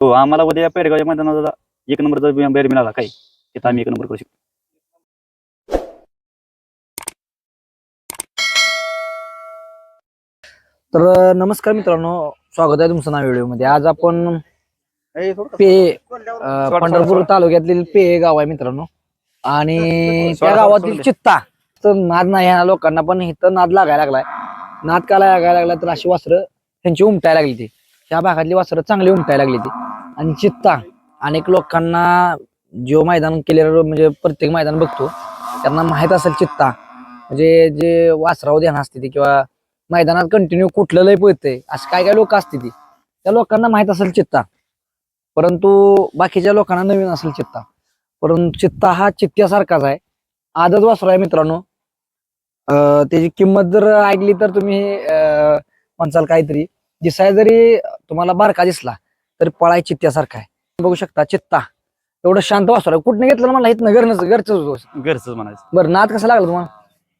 हो आम्हाला उद्या पेडगावच्या मैदानाला एक नंबरचा बैल मिळाला काय? तिथं आम्ही एक नंबर करू शकतो. तर नमस्कार मित्रांनो स्वागत आहे तुमचं नाव व्हिडिओमध्ये. आज आपण पे अं, पंढरपूर तालुक्यातील पे हे गाव आहे मित्रांनो. आणि त्या गावातील. चित्ता तर नाद नाही ह्या लोकांना पण इथं नाद लागायला लागलाय. नाद का लागायला लागला तर अशी वस्त्र त्यांची उमटायला लागली ती. ह्या भागातली वस्त्र चांगली उमटायला लागली ती. आणि चित्ता. अनेक लोकांना जो मैदान केलेलं म्हणजे प्रत्येक मैदान बघतो त्यांना माहीत असेल चित्ता. म्हणजे जे वासराव ध्यान असते ती किंवा मैदानात कंटिन्यू कुठलं लय पळतंय असं काय काय लोक असते ती. त्या लोकांना माहीत असेल चित्ता. परंतु बाकीच्या लोकांना नवीन असेल चित्ता. परंतु चित्ता हा चित्त्यासारखाच आहे. आदत वासराव आहे मित्रांनो. अं, त्याची किंमत जर ऐकली तर तुम्ही अं, म्हणसाल काहीतरी. दिसाय जरी तुम्हाला बारका दिसला तरी पळाय चित्त्यासारखा आहे. बघू शकता चित्ता. एवढं शांत आहे कुठनं घेतलं मला इथनं घरनच घरच घरच म्हणायचं. बरं नाद कसा लागला तुम्हाला?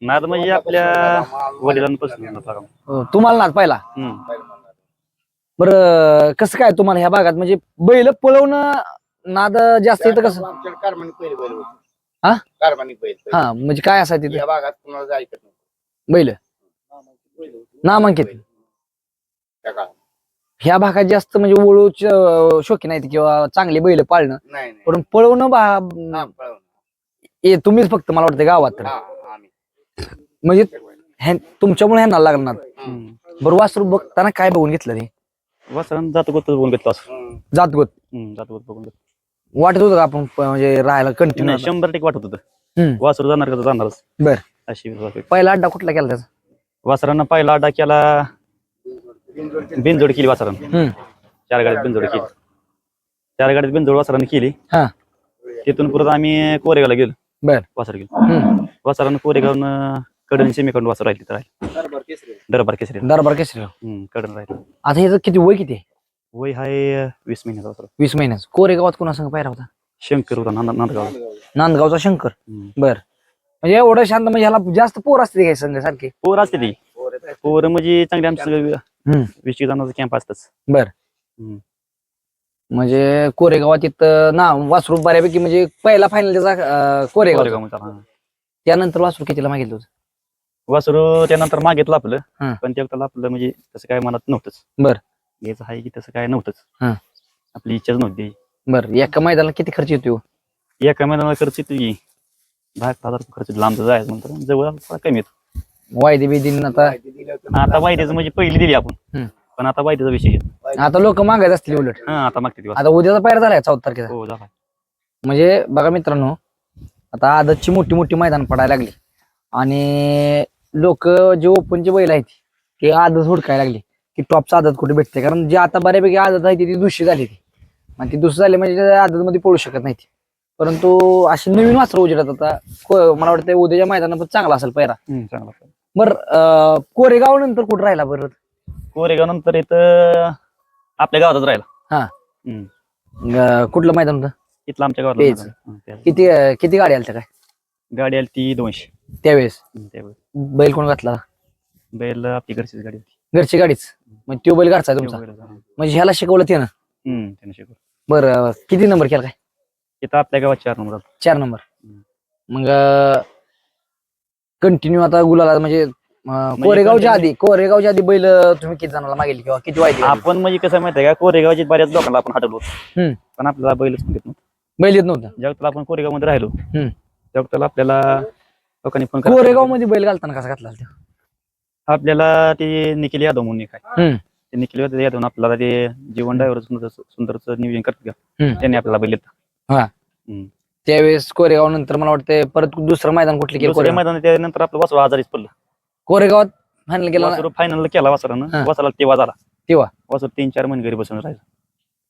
नाद म्हणजे आपल्या वडिलांपासून. अं, तुम्हाला नाद पाहिला. बरं कसं काय तुम्हाला ह्या भागात? म्हणजे बैल पळवणं नाद जास्त येतं कसं? आमच्याकडे कार्बनिक बैल बैल होते. हा? कार्बनिक बैल बैल. हा म्हणजे काय असायचं तिथे? या भागात कुणाला ऐकत बैल? नामांकित. त्या काळात. ह्या भागात जास्त म्हणजे वळूच शौकीन आहेत किंवा चांगले बैल पाळणं नाही नाही पण पळवणं बा हा, पळवून. हे तुम्हीच फक्त मला वाटतं गावात तर. हा, आम्ही. म्हणजे ह्या- तुमच्यामुळे ह्यांना लागणार हम्म. बरं वासरू बघताना काय बघून घेतलं रे वासरानं जातो गोत बघून घेतलं असं हम्म. जातगोत हम्म, जातो गोत बघून घेतलं वाटत होतं का आपण प- म्हणजे राहायला कंटिन्यू नाही शंभर टक्के वाटत होतं हम्म. वासरू जाणार का तर जाणारच बर अशी विश्वास. पहिला अड्डा कुठला केला त्याचा वासरानं पहिला अड्डा केला बिनजोड केली वासरानं हम्म. चार गाडीत बिनजोड केली चार गाडीत बिनजोड वासरानं केली. हा. तिथून परत आम्ही कोरेगावला गेलो. बर. वासर गेलो. हम्म. वासरानं कोरेगावनं कडन सेमीकडून वासर राहिली तर राहिली. दरबार केसरी. दरबार केसरी. दरबार केसरी. हम्म, कडन राहिली. आता ह्याचं किती वय किती? आहे वय हाय वीस महिन्याचा वासर. वीस महिन्याचं. कोरेगावात कोणा संग पाहिला होता? शंकर होता नांद नांदगाव नांदगावचा शंकर. बर. म्हणजे एवढं शांत म्हणजे ह्याला जास्त पोर असते काय संघ सारखे? पोर असते ती. पोरं म्हणजे चांगले आमचं वीस जणांचा कॅम्प असतच. बर. म्हणजे कोरेगावात तिथं ना वासरू बऱ्यापैकी म्हणजे पहिला फायनल त्याचा कोरेगाव हा. त्यानंतर वासरू कितीला मागितलं होतं? वासरू त्यानंतर मागितलं आपलं हा. पण त्याला आपलं म्हणजे तसं काय मनात नव्हतंच. बर. घ्यायचं आहे की तसं काय नव्हतंच. हा. आपली इच्छाच नव्हती. बरं. एका मैदानाला किती खर्च येतो एका महिन्याला खर्च येतो की दहा हजार खर्च. लांब जायचं म्हणतो जवळ कमी येतो. वायदे बिदीन आता. दिली. आता वायद्याचं म्हणजे पहिली दिली आपण. पण आता वायद्याचा विषय येतो आता लोक मागायचे असतील उलट. हा आता मागते दिवस. आता उद्याचा पायरा झालाय चौदा तारखेचा. हो झाला म्हणजे बघा मित्रांनो आता आदतची मोठी मोठी मैदान पडायला लागली. आणि लोक जे ओपनचे बैल आहेत ते आदत हुडकायला लागली. की टॉपचा आदत कुठे भेटते? कारण जे आता बऱ्यापैकी आदत आहे ती दुसरी झाली ती. आणि ती दुसरी झाली म्हणजे त्या आदतमध्ये पळू शकत नाही ती. परंतु अशी नवीन वासर उजेडत आता को- मला वाटतं उद्याच्या मैदानात पण चांगला असेल हम्म, चांगला बरं कोरेगाव नंतर कुठं राहिला बरं? कोरेगाव नंतर इथं आपल्या गावातच राहिला. हा. हम्म. अं, कुठलं मैदान होतं? इथलं आमच्या गावात तेच. किती अं, किती गाडी आल्या काय? गाडी आली ती दोनशे. त्यावेळेस? हम्म, त्यावेळी बैल कोण घातला? बैल आपली घरचीच गाडी होती. घरची गाडीच? मग तो बैल घरचा आहे तुमचा? हम्म, म्हणजे ह्याला शिकवलं ते ना त्याने शिकवलं. बरं किती नंबर केला काय? इथं आपल्या गावात चार नंबर आला. चार नंबर. हम्म. मग कंटिन्यू आता गुलाला म्हणजे अं, कोरेगावच्या continue- आधी कोरेगावच्या आधी बैल तुम्ही किती जणांना मागेल किंवा किती घातले? आपण म्हणजे कसं माहितीये का कोरेगावच्या बऱ्याच लोकांना आपण हटवलो हम्म. पण आपल्याला बैलच घेत नव्हतं बैल येत नव्हतं जेव्हा आपण कोरेगावमध्ये राहिलो हम्म. तेव्हा आपल्याला लोकांनी फोन कोरेगावमध्ये बैल घालताना कसा घातला होता? आपल्याला ते निखिल यादव म्हणून एक आहे. ते निखिल यादव यादव आपल्याला ते जीवन ड्रायव्हर सुंदर सुंदरचं नियोजन करतात का हम्म. त्यांनी आपल्याला बैल. हा. हम्म. त्यावेळेस कोरेगाव नंतर मला वाटतं परत दुसरं मैदान कुठलं केलं दुसऱ्या कोरेगाव मैदानात त्यानंतर आपलं वासरू आजारीच पडलं कोरेगावात फायनल? वासरू फायनल केला वासरानं हा. वासराला तेव्हा झाला तेव्हा? वासरू तीन चार महिने घरी बसून राहिलं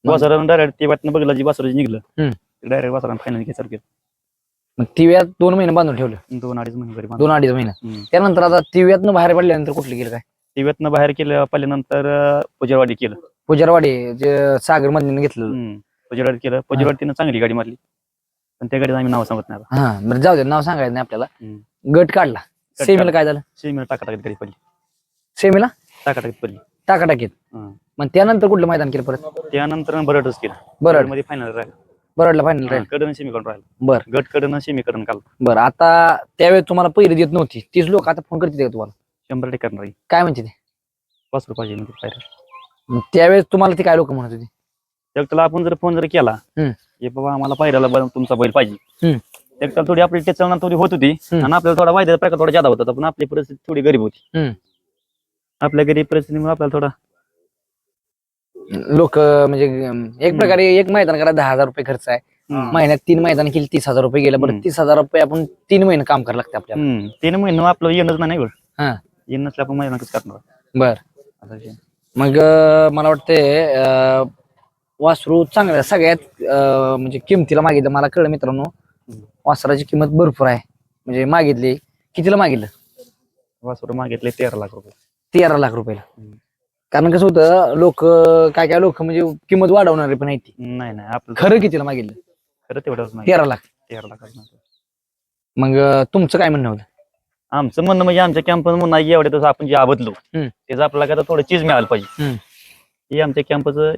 मग? वासरानं डायरेक्ट तेव्हा बघलं जी वासरू निघलं हम्म. डायरेक्ट वासरानं फायनल घ्यायचं केलं मग तिव्यात दोन महिने बांधून ठेवलं दोन अडीच महिने घरी बांधलं. दोन अडीच महिने हम्म. त्यानंतर आता तिव्यातनं बाहेर पडल्यानंतर कुठलं केलं काय तिव्यातनं बाहेर केलं पहिल्यानंतर अं, पुजरवाडी केलं पुजारवाडी जे सागर मधून घेतलं हम्म. पुजरवाडी केलं पुजरवाडीनं चांगली गाडी मारली पण त्या गाडीचं आम्ही नाव सांगत नाही आता. हा बरं जाऊ दे नाव सांगायचं नाही आपल्याला. हम्म. गट काढला. गट सेमीला काढला. काय झालं? सेमीला टाकाटाकीत गाडी पडली. सेमीला? टाकाटाकीत पडली. टाकाटाकीत. हं. मग त्यानंतर कुठलं मैदान केलं परत? त्यानंतर बरडच केलं. बरडमध्ये फायनल राहिलं. बरडला फायनल राहील. कडन सेमीकडून राहिलं. बर. गट कडन सेमीकडून काल बर आता त्यावेळेस तुम्हाला पहिली देत नव्हती. तीच लोक आता फोन करते का तुम्हाला? शंभर टक्के करणार आहे. काय म्हणते ते? पाच रुपयाची म्हणजे मग त्यावेळेस तुम्हाला ते काय लोक म्हणत होते? त्याला आपण जर फोन जर केला. की बाबा आम्हाला ब- तुमचा बैल पाहिजे त्याला थोडी आपली टेचलना थोडी होत होती. आणि आपल्याला थोडा वायद्याचा प्रकार थोडा जादा होता पण आपली परिस्थिती थोडी गरीब होती. आपल्या गरीब परिस्थितीमुळे आपल्याला थोडा लोक म्हणजे एक प्रकारे एक मैदान करा दहा हजार रुपये खर्च आहे महिन्यात तीन मैदान केली तीस हजार रुपये गेलं बरं. तीस हजार रुपये आपण तीन महिने काम करायला लागते आपल्याला हम्म. तीन महिने आपलं येणंच नाही हा येणं नसलं आपण महिना कसं करणार बर. मग मला वाटतंय वासरू चांगलं सगळ्यात अं, म्हणजे किमतीला मागितलं. मला कळलं मित्रांनो वासराची किंमत भरपूर आहे. म्हणजे मागितली. कितीला मागितलं? वासरू मागितले तेरा लाख रुपये. तेरा लाख रुपयाला. हम्म. कारण कसं होतं लोक काय काय लोक म्हणजे किंमत वाढवणारे पण आहेत ती. नाही नाही आपलं खरं कितीला मागितलं? खरं तेवढंच नाही तेरा लाख. तेरा लाख मग अं, तुमचं काय म्हणणं होतं? आमचं म्हणणं म्हणजे आमच्या कॅम्प म्हणून एवढे तसं आपण जे आबदलो हम्म. त्याचं आपल्याला काय थोडं चीज मिळालं पाहिजे. हम्म. हे आमच्या कॅम्पचं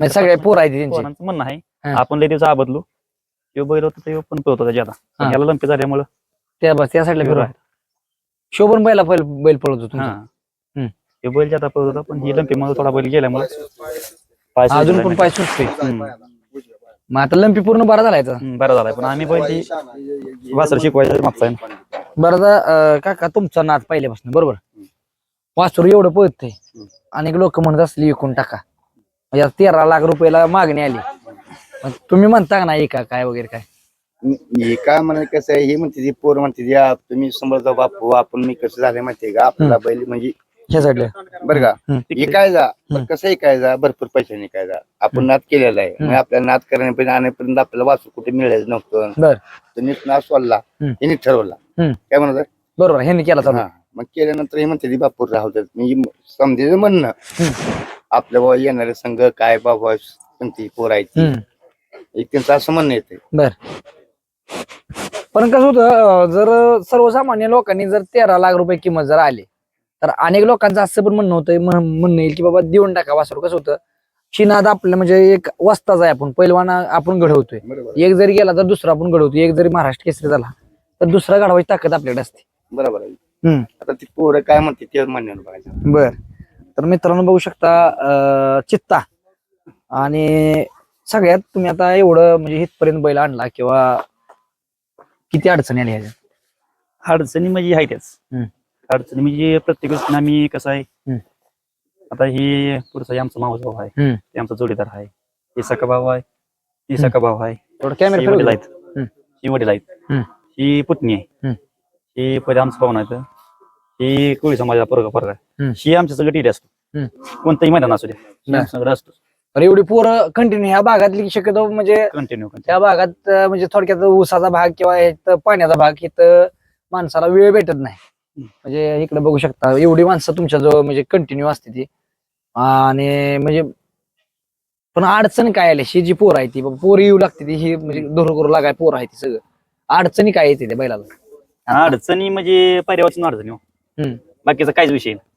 म्हणजे सगळे पोर आहेत त्यांचे पोरांचं म्हणणं आहे हा. आपण लय दिवस आबदलो तो बैल होता तो पण पळत होता ज्यादा पण हा. याला लंपी झाल्यामुळं त्या बस त्या साईडला आहे. शोभन बैला बैल बैल पळत होतो हा तुमचा. हम्म. तो बैल ज्यादा पळत होता पण ही लंपी मुळे थोडा बैल गेल्यामुळे पाय अजून पण नाही. पाय हम्म. मग आता लंपी पूर्ण बरा झालाय याचा. हम्म, बरं झालाय पण आम्ही बैल ती वासर शिकवायचं मागचा आहे ना. बरं आता, अं, काका तुमचा नाद पहिल्यापासून बरोबर वासरू एवढं पळतंय अनेक लोक म्हणत असले विकून टाका म्हणजे आता तेरा लाख रुपयाला मागणी आली. मग तुम्ही म्हणता का नाही का काय वगैरे काय? हे काय म्हणत कसं आहे हे म्हणते ती पोर म्हणते ती, "आ, तुम्ही समोर जाऊ बापू आपण मी कसं झालं माहितीये का? आपल्याला बैल म्हणजे ह्या साईडला बरं का? हम्म. काय जा. कसं काय जा? भरपूर पैशाने काय जा? आपण नाद केलेला आहे. मग आपल्याला नाद करण्यापर्यंत आणण्यापर्यंत आपल्याला वाचू कुठे मिळायचं नव्हतं. बर. तुम्ही नाद सोडला. हम्म. यांनी ठरवला. हम्म. काय म्हणत बरोबर ह्यांनी केला चालू. हा. मग केल्यानंतर हे म्हणते ती बापूर राहू देत. म्हणजे समजायचं म्हणणं. आपल्या बाबा येणारे संघ काय बाबा कोणती पोर आहे ती. हम्म. एक त्यांचं असं म्हणणं येते बर. पण कसं होतं अं, जर सर्वसामान्य लोकांनी जर तेरा लाख रुपये किंमत जर आली तर अनेक लोकांचं असं पण म्हणणं होतं म्हण- म्हणणं येईल की बाबा देऊन टाका वासरू. कसं होतं शिनाद आपलं म्हणजे एक वस्ताच आहे आपण पहिलवान आपण घडवतोय. बरोबर. एक जरी गेला तर दुसरा आपण घडवतो एक जरी महाराष्ट्र केसरी झाला तर दुसरा घडवायची ताकद आपल्याकडे असते. बरोबर आहे. आता ती पोरं काय म्हणते ते म्हणण्यावर बघायचं बर. तर मित्रांनो बघू शकता चित्ता आणि सगळ्यात तुम्ही आता एवढं म्हणजे इथपर्यंत बैल आणला किंवा किती अडचणी आली ह्याच्यात अडचणी म्हणजे आहे त्याच हम्म. अडचणी म्हणजे प्रत्येक गोष्टी आम्ही कसं आहे. आता ही पुढचा आमचा मावस भाऊ आहे हम्म. ते आमचा जोडीदार आहे हे सका भाऊ आहे ती सका भाऊ आहे थोडं कॅमेरा ही वडील आहेत हम्म. ही वडील आहेत हम्म. ही पुतणी आहे हम्म. ही पहिले आमचं पाहुणा आहे ही कोळी समाजाचा पोरगा पोरगा आहे हम्म. ही आमच्या सगळं टिरी असतो. कोणतंही मैदान असू. आमच्या सगळं असतो तर एवढी पोरं कंटिन्यू ह्या भागातली शक्यतो म्हणजे कंटिन्यू त्या भागात अं, म्हणजे थोडक्यात ऊसाचा भाग किंवा इथं पाण्याचा भाग इथं माणसाला वेळ भेटत नाही म्हणजे इकडे बघू शकता एवढी माणसं तुमच्या जवळ म्हणजे कंटिन्यू असते ती आणि म्हणजे पण अडचण काय आली ही जी पोर आहे ती पोर येऊ लागते ती ही म्हणजे धोर करू लागाय पोर आहे ती सगळं अडचणी काय येते त्या बैलाला अडचणी म्हणजे पर्यावरण अडचणी हो. हम्म. बाकीचा काहीच विषय नाही.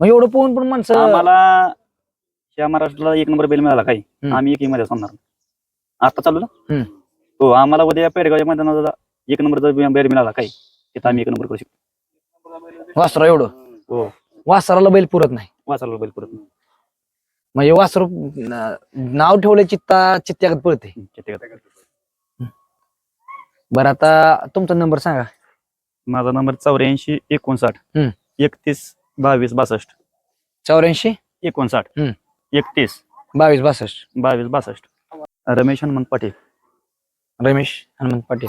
मग एवढं पोहून पण माणसं आम्हाला या महाराष्ट्राला एक नंबर बेल मिळाला काही. हम्म. आम्ही एक मध्ये सांगणार आता चालू ना? हम्म. हो आम्हाला उद्या पेडगावच्या मैदानाला एक नंबरचा बेल मिळाला काही. तिथं आम्ही एक नंबर करू शकतो. वासरा एवढं? हो. वासराला बैल पुरत नाही. वाचायला बैल परत म्हणजे वासरू न- नाव ठेवलं चित्ता चित्त्यागत पळते बरं आता तुमचा नंबर सांगा. माझा नंबर चौऱ्याऐंशी एकोणसाठ हम्म. एकतीस बावीस बासष्ट. चौऱ्याऐंशी? एकोणसाठ. हम्म. एकतीस. बावीस बासष्ट. बावीस बासष्ट. रमेश हनुमंत पाटील. रमेश हनुमंत पाटील.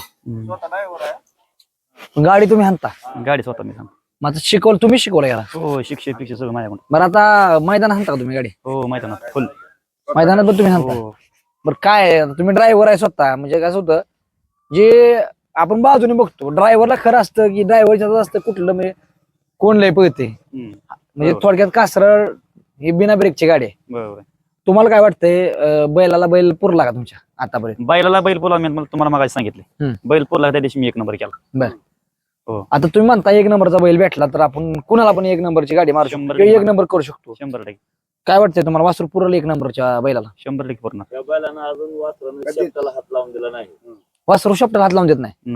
गाडी तुम्ही हाणता? गाडी स्वतः मी सांग मग आता शिकवलं तुम्ही शिकवलं याला? हो शिक्षक शिक्षक सगळं माझ्याकडून. बरं आता मैदान हाणता का तुम्ही गाडी? हो मैदानात फुल. मैदानात पण तुम्ही हाणता? हो. बरं काय आहे, आता तुम्ही ड्रायव्हर आहे स्वतः. म्हणजे कसं होतं जे आपण बाजूने बघतो ड्रायव्हरला खरं असतं की ड्रायव्हरच्या असतं कुठलं म्हणजे कोण लय पळते. म्हणजे बरोबर. थोडक्यात कासरळ ही बिना ब्रेकची गाडी आहे. बरोबर आहे. तुम्हाला काय वाटतंय अं, बैलाला बैल पुरला का तुमच्या आतापर्यंत? बैलाला बैल पोला मी मला तुम्हाला मागायला सांगितले. हम्म. बैल पोला त्या दिवशी मी एक नंबर केला. आता तुम्ही म्हणता एक नंबरचा बैल भेटला तर आपण कुणाला पण एक नंबरची गाडी मारू शकतो शंभर किंवा एक टक्के. नंबर करू शकतो? शंभर टक्के. काय वाटतंय तुम्हाला वासरू पुरल एक नंबरच्या बैलाला? शंभर टक्के पूर्ण बैलानं अजून वासरानं कधी- शेपटाला हात लावून दिला नाही. वासरू शब्दाला हात लावून देत नाही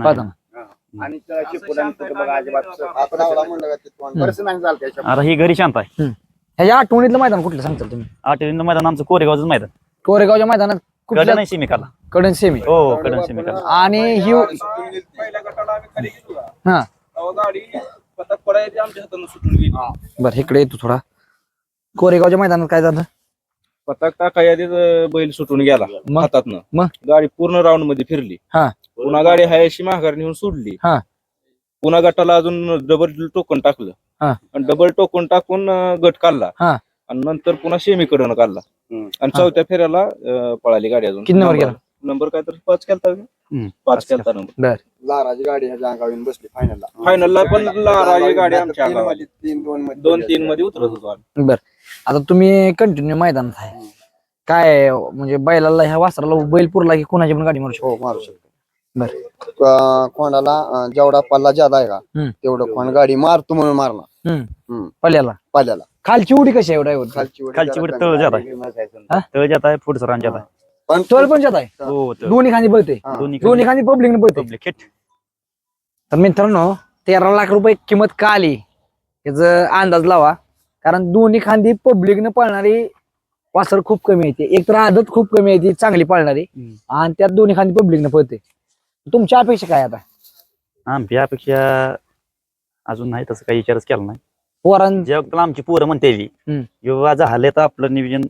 आणि त्याला शिकवलं कुठं बघा अजिबात आपण आवडा म्हणलं का ते तोंड बरंच नाही झालं त्याच्या आता ही घरी शांत आहे. ह्याच्या आठवणीतलं मैदान कुठलं सांगताल तुम्ही? आठवणीचं मैदान आमचं कोरेगावचं मैदान. कोरेगावच्या मैदानात कडे कुठल्या नाही सिमिकाला कडन सेमी हो कडन सिमिकाला आणि ही पहिल्या गटाला आम्ही खाली गेलो ना हा. तेव्हा गाडी पतक पडायची आमच्या हातानं सुटून गेली. बरं इकडे येतो थोडा. कोरेगावच्या मैदानात काय झालं? पतक टाकाय आधीच बैल सुटून गेला मग? हातातनं. मग? गाडी पूर्ण राऊंडमध्ये फिरली. हा. पुन्हा गाडी हायशी माघार नेऊन सोडली हा. पुन्हा गटाला अजून डबल टोकन टाकलं हा. आणि डबल टोकन टाकून अं, गट काढला हा. आणि नंतर पुन्हा सेमी कडून काढला हम्म. आणि चौथ्या फेऱ्याला अं, पळाली गाडी अजून किती नंबर गेला? नंबर काय तर पाच केलता का? हम्म. पाच केलता नंबर लाराची गाडी ह्याच्या अंगावर येऊन बसली फायनलला फायनलला पण लाराची गाडी आमच्या तीन अंगावर. मध्ये तीन दोन मध्ये दोन तीन मध्ये उतरत होतो आम्ही. बर आता तुम्ही कंटिन्यू मैदानात आहे काय म्हणजे बैलाला ह्या वासराला बैल पुरला की कोणाची पण गाडी मारू शकतो हो मारू शकतो बर. क- कोणाला अं, जेवढा पल्ला ज्यादा आहे का हम्म. तेवढं कोण गाडी मारतो म्हणून मारणार. हम्म. हम्म. पल्याला? पाल्याला. खालची उडी कशी आहे ड्रायव्हर? खालची उडी खालची जरा उडी तळ आहे. तळ जात आहे पुढचं रान जात आहे. पण तोल पण जात आहे? हो तळ. दोन्ही खाली पळते? हा. दोन्ही दोन्ही खाली पब्लिक पळते? पब्लिक हिट तर मित्रांनो तेरा लाख रुपये किंमत का आली? याचा अंदाज लावा. कारण दोन्ही खांदी पब्लिकनं पळणारी वासर खूप कमी येते एक तर आदत खूप कमी येते चांगली पळणारी. हम्म. आणि त्यात दोन्ही खांदी पब्लिकनं पळते. तुमच्या अपेक्षा काय आता आमची अपेक्षा अजून नाही तसं काही विचारच केला नाही पोरां जेव्हा आमची पोरं म्हणते हम्म. जेव्हा झाले तर आपलं नियोजन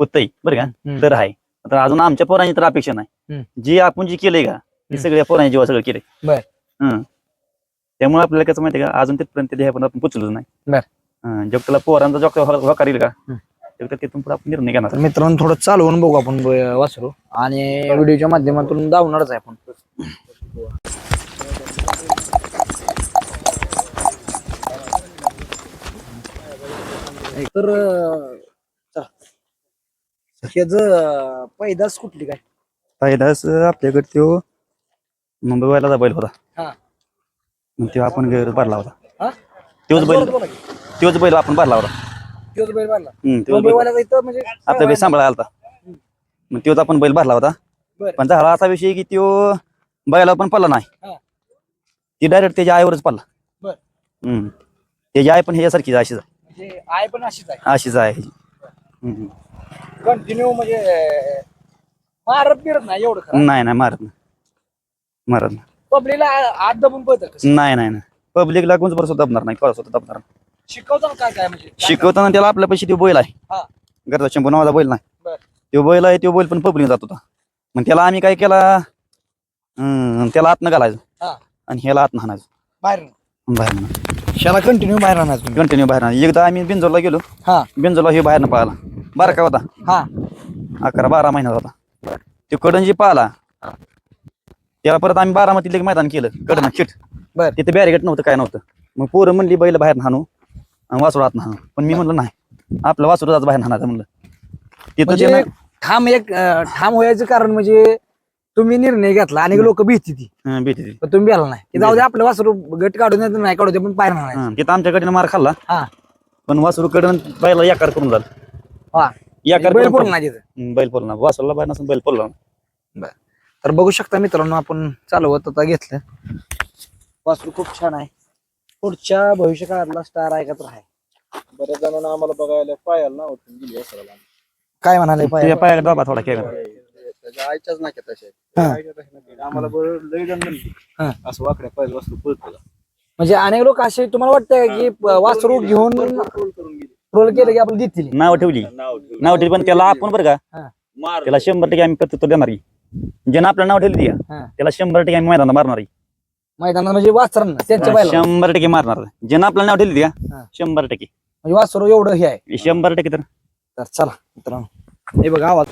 होतंय बरं का हम्म. तर आहे तर अजून आमच्या पोरांची तर अपेक्षा नाही. जे आपण जे केलंय का ते सगळ्या पोरांनी जेव्हा सगळं केलंय बर. हं. त्यामुळे आपल्याला कसं माहितीये का अजून तिथपर्यंत आपण पोचलोच नाही. हं, जेव्हा पोरांचा जेव्हा होकार येईल का. तेव्हा तिथून पुढे आपण निर्णय घेणार तर मित्रांनो थोडं चालवून बघू आपण ब- वासरू आणि व्हिडिओच्या माध्यमातून धावणारच आहे आपण तर ह्याच पैदास कुठली काय? फायदाच आपल्याकडे तो मुंबईवाला बैल होता. हा. मग तेव्हा आपण गैर भरला होता. तोच बैल जोरात बोला की. तोच बैल आपण भरला होता. त्योच तोच बैल. इथं म्हणजे आपल्या बैल सांभाळा आलता. मग तोच आपण बैल भरला होता. पण झाला असा विषय की तो बैला पण पडला नाही हा. ती डायरेक्ट त्याच्या आईवरच पडला बर. हम्म त्याची आई पण ह्याच्यासारखीच आहे, अशीच आहे. म्हणजे आय पण अशीच आहे अशीच आहे ह्याची. हम्म. कंटिन्यू म्हणजे मारत बिरत नाही एवढं खरं नाही नाही मारत नाही मारत नाही पब्लिकला आत दबून पळत नाही नाही नाही पब्लिकला बरं सुद्धा दबणार नाही कोणा सुद्धा दबणार नाही. शिकवताना काय काय म्हणजे शिकवताना त्याला आपल्या पैसे तो बैल आहे हा. घरचा शंभू नावाचा बैल नाही बर. तो बैल आहे तो बैल पण पब्लिक जात होता मग त्याला आम्ही काय केला हम्म, त्याला आतनं घालायचं. हा. आणि ह्याला आतनं हाणायचं बाहेर बाहेर शाला कंटिन्यू बाहेर तुम्ही. कंटिन्यू बाहेर हाणायचं. एकदा आम्ही बिंजोरला गेलो. हा. बिंजोरला हे बाहेरनं पाहिला. बारा का होता. हा. अकरा बारा महिन्याचा होता. तो कडन जे पाहिला. त्याला परत आम्ही बारामतीला एक मैदान केलं. कडन चिट. बर. तिथे बॅरिगेट नव्हतं काय नव्हतं. मग पोरं म्हणली बैल बाहेर हाणू आणि वासरू आत हाणू. पण मी म्हणलं नाही. आपलं वासरू जात बाहेर हाणायचं म्हणलं. तिथं म्हणजे ठाम एक अं, ठाम व्हायचं कारण म्हणजे तुम्ही निर्णय घेतला आणि लोक भीती ती. हं, भीती ती. पण तुम्ही आला नाही. की जाऊ दे आपलं वासरू गट काढून येत नाही काढू दे पण बाहेर नाही. हं, तिथं आमच्याकडे मार खाल्ला. हा. पण वासरू कडन बैला याकार करून झालं. हा. याकार बैल करून नाही तिथं. हं, बैल पडला वासरूला बाहेर नसून बैल पडला तर बघू शकता मित्रांनो आपण चालवत आता घेतलं. वासरू खूप छान आहे. पुढच्या भविष्य काळातला स्टार आहे का तर आहे. बऱ्याच जणांना आम्हाला बघायला पायाला गेली वासराला. काय म्हणाले तुझ्या पायाकडे दाबा थोडा केला त्याच्या आईच्याच नाही तसे आम्हाला बरं हा. असं वाकड्या पाहिजे वासरू पळतो? म्हणजे अनेक लोक असे तुम्हाला वाटतंय की वासरू घेऊन रोल केलं की आपण देतील. नाव ठेवली. नाव ठेवलं. नाव ठेवली पण त्याला आपण बरं का मार त्याला शंभर टक्के आम्ही प्रत्युत्तर देणार की ज्यानं आपलं नाव ठेवली हा. त्याला शंभर टक्के आम्ही मैदानात मारणार आहे. मैदानात म्हणजे वासरांना त्यांच्या हा, बैला शंभर टक्के मारणार. ज्यानं आपलं नाव ठेवली हा. शंभर टक्के. म्हणजे वासरू एवढं हे आहे. शंभर टक्के तर. तर चला मित्रांनो. हे बघा आवाज.